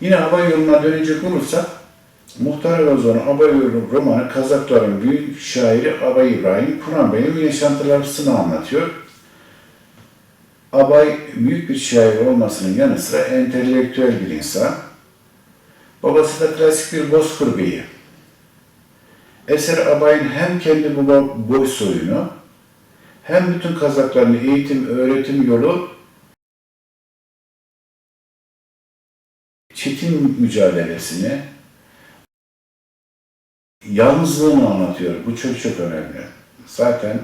Yine hava yoluna dönecek olursak, Muhtar Razon'un Hava Yolu romanı Kazakların büyük şairi Abay İbrahim Kur'an Bey'in yaşantılarını anlatıyor. Abay büyük bir şair olmasının yanı sıra entelektüel bir insan. Babası da klasik bir bozkır beyi. Eser Abay'ın hem kendi baba boy soyunu hem bütün Kazakların eğitim, öğretim yolu çetin mücadelesini, yalnızlığını anlatıyor. Bu çok çok önemli. Zaten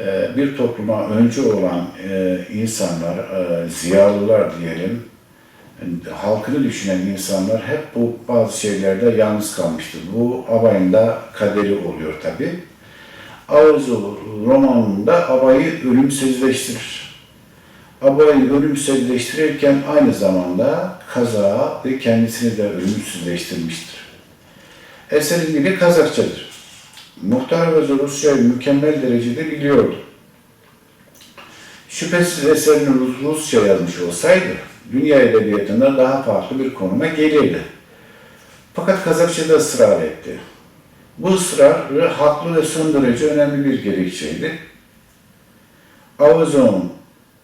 e, bir topluma öncü olan e, insanlar, e, ziyalılar diyelim, halkını düşünen insanlar hep bu bazı şeylerde yalnız kalmıştır. Bu Abay'ın da kaderi oluyor tabi. Arzu romanında Abay'ı ölümsüzleştirir. Abay'ı ölümsüzleştirirken aynı zamanda kaza ve kendisini de ölümsüzleştirmiştir. Eserin dili Kazakçadır. Muhtar ve Rusçayı mükemmel derecede biliyordu. Şüphesiz eserini Rus- Rusça yazmış olsaydı, dünya edebiyatında daha farklı bir konuma gelirdi. Fakat Kazakça'da ısrar etti. Bu ısrar haklı ve son derece önemli bir gerekçeydi. Avazon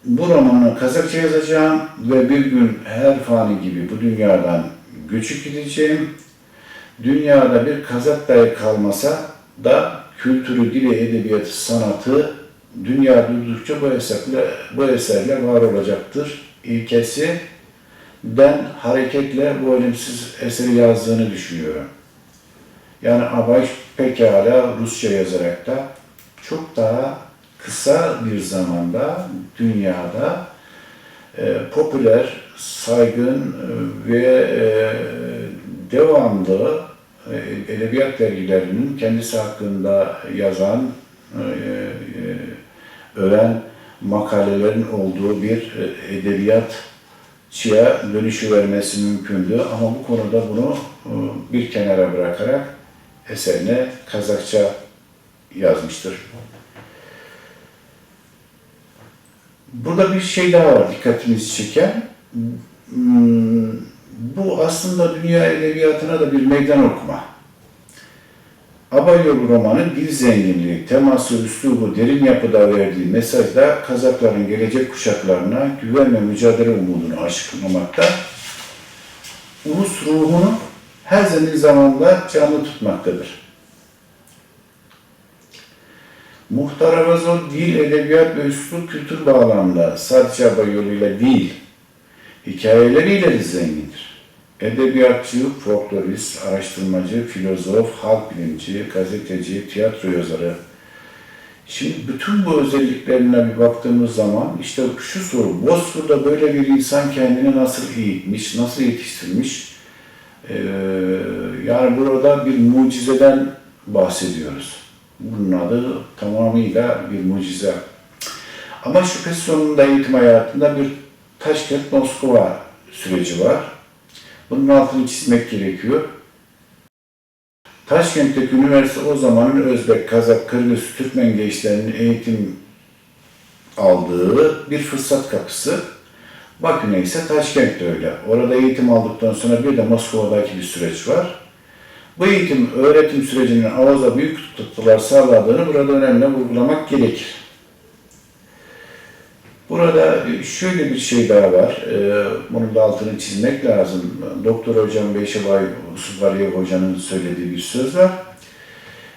bu romanı Kazakça yazacağım ve bir gün her fani gibi bu dünyadan göçüp gideceğim. Dünyada bir Kazak dahi kalmasa da kültürü, dili, edebiyatı, sanatı dünya durdukça bu eserle, bu eserle var olacaktır. İlkesi den hareketle bu ölümsüz eseri yazdığını düşünüyorum. Yani Abay pekala Rusça yazarak da çok daha kısa bir zamanda dünyada e, popüler, saygın e, ve e, devamlı e, edebiyat dergilerinin kendisi hakkında yazan, e, e, ölen makalelerin olduğu bir e, edebiyatçıya dönüşü vermesi mümkündü. Ama bu konuda bunu bir kenara bırakarak eserine Kazakça yazmıştır. Burada bir şey daha var dikkatimizi çeken. Hmm, Bu aslında dünya edebiyatına da bir meydan okuma. Abay Yolu romanı dil zenginliği, teması, üslubu, derin yapıda verdiği mesajda Kazakların gelecek kuşaklarına güven ve mücadele umudunu aşılamakta. Ulus ruhunu her zaman zamanda canlı tutmaktadır. Muhtar Arazol dil, edebiyat ve üslup kültür bağlamında sadece Abay yoluyla değil, hikayeleriyle de zengindir. Edebiyatçı, folklorist, araştırmacı, filozof, halk bilimci, gazeteci, tiyatro yazarı. Şimdi bütün bu özelliklerine bir baktığımız zaman işte şu soru, Bozkır'da böyle bir insan kendini nasıl eğitmiş, nasıl yetiştirmiş? Ee, yani burada bir mucizeden bahsediyoruz. Bunun adı tamamıyla bir mucize. Ama şüphesiz onun da eğitim hayatında bir Taşkent Moskova süreci var. Bunun altını çizmek gerekiyor. Taşkent'teki üniversite o zamanın Özbek, Kazak, Kırgız, Türkmen gençlerinin eğitim aldığı bir fırsat kapısı. Bakü'ne ise Taşkent de öyle. Orada eğitim aldıktan sonra bir de Moskova'daki bir süreç var. Bu eğitim, öğretim sürecinin Avaz'a büyük tutkular sağladığını burada önemli vurgulamak gerekir. Burada şöyle bir şey daha var, ee, bunun da altını çizmek lazım. Doktor Hocam Beşevay Subariyev Hoca'nın söylediği bir söz var.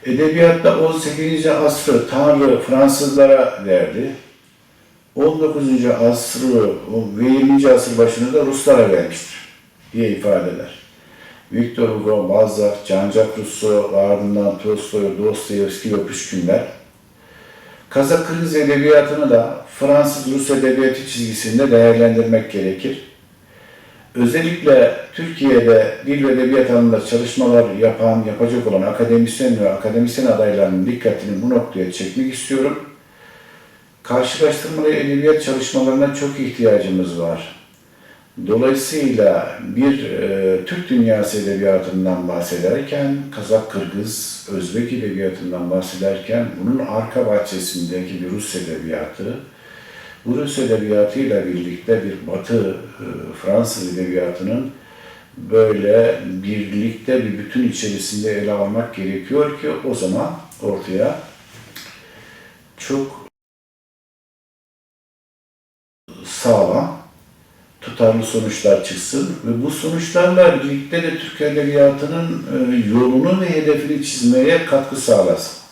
Edebiyatta 18. asrı Tanrı Fransızlara verdi. 19. asrı ve 20. asır başını da Ruslara vermiştir diye ifade eder. Victor Hugo, Balzac, Jean-Jacques ardından Tolstoy, Dostoyevski ve Pushkinler Kazak Kırgız edebiyatını da Fransız-Rus edebiyatı çizgisinde değerlendirmek gerekir. Özellikle Türkiye'de dil ve edebiyat alanında çalışmalar yapan, yapacak olan akademisyen ve akademisyen adaylarının dikkatini bu noktaya çekmek istiyorum. Karşılaştırmalı edebiyat çalışmalarına çok ihtiyacımız var. Dolayısıyla bir e, Türk dünyası edebiyatından bahsederken, Kazak, Kırgız, Özbek edebiyatından bahsederken bunun arka bahçesindeki bir Rus edebiyatı, bu Rus edebiyatıyla birlikte bir Batı, e, Fransız edebiyatının böyle birlikte bir bütün içerisinde ele almak gerekiyor ki o zaman ortaya çok tutarlı sonuçlar çıksın ve bu sonuçlarla birlikte de Türk Edebiyatı'nın e, yolunu ve hedefini çizmeye katkı sağlasın.